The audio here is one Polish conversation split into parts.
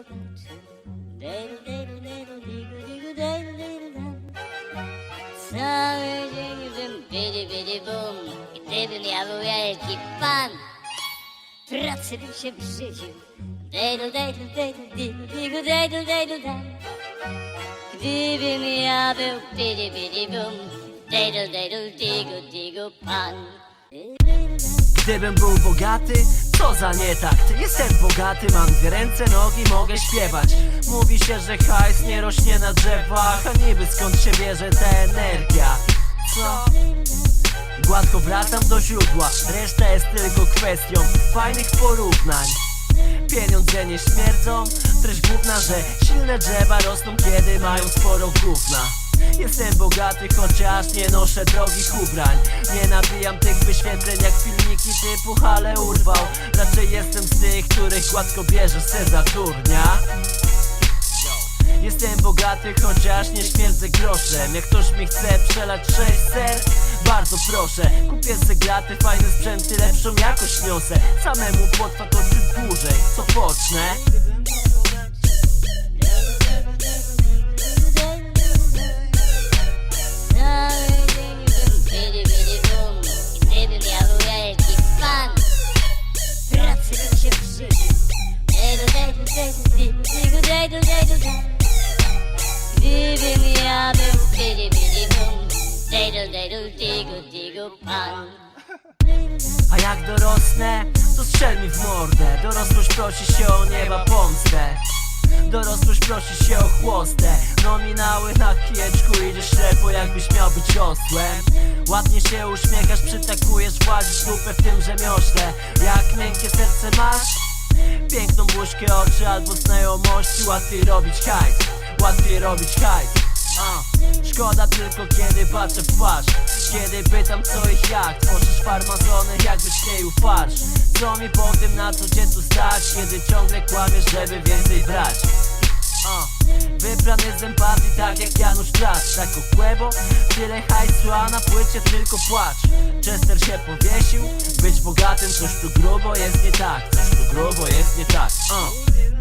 Del del del digu digu del del del. Sadece yüzüm biri biri bum. Dedim ya bu ya ekipman. Pratsızım şemsiyeciğim. Del del del digu digu del del del. Dibim ya bu biri biri bum. Del del digu digu pan. Del del. Gdybym był bogaty, co za nie tak? Jestem bogaty, mam dwie ręce, nogi, mogę śpiewać. Mówi się, że hajs nie rośnie na drzewach A niby skąd się bierze ta energia? Co? Gładko wracam do źródła Reszta jest tylko kwestią fajnych porównań Pieniądze nie śmierdzą. Treść główna, że silne drzewa rosną kiedy mają sporo gówna. Jestem bogaty, chociaż nie noszę drogich ubrań Nie nabijam tych wyświetleń jak filmiki typu Hale urwał. Raczej jestem z tych, których gładko bierze se za turnia Jestem bogaty, chociaż nie śmierdzę groszem. Jak ktoś mi chce przelać sześć ser Bardzo proszę, kupię se graty, fajne sprzęty, lepszą jakość niosę Samemu potrwa to ciut dłużej, co pocznę? Gdybym ja był. Gdybym ja był A jak dorosnę, to strzel mi w mordę. Dorosłość prosi się o nieba pomstę. Dorosłość prosi się o chłostę. Nominały na kijeczku idziesz ślepo jakbyś miał być osłem Ładnie się uśmiechasz, przytakujesz, włazisz lupę w tym rzemiośle Jak miękkie serce masz? Piękną buźkę, oczy albo znajomości. Łatwiej robić hajs, łatwiej robić hajs Szkoda tylko kiedy patrzę w twarz. Kiedy pytam co ich jak Tworzysz farmazony jakbyś nie farsz Co mi po tym na co cię tu stać Kiedy ciągle kłamiesz żeby więcej brać? Wybrany z empatii tak jak Janusz Tracz. Tak o kłębo, tyle hajsu a na płycie tylko płacz. Chester się powiesił Być bogatym coś tu grubo jest nie tak Coś tu grubo jest nie tak. A.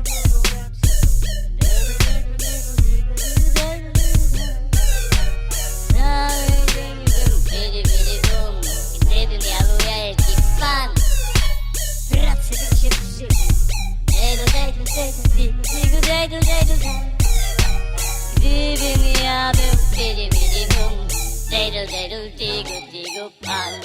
jiggle, jiggle, Divin ya bu, bidi bidi bum, jiggle, jiggle, jiggle, jiggle, pal.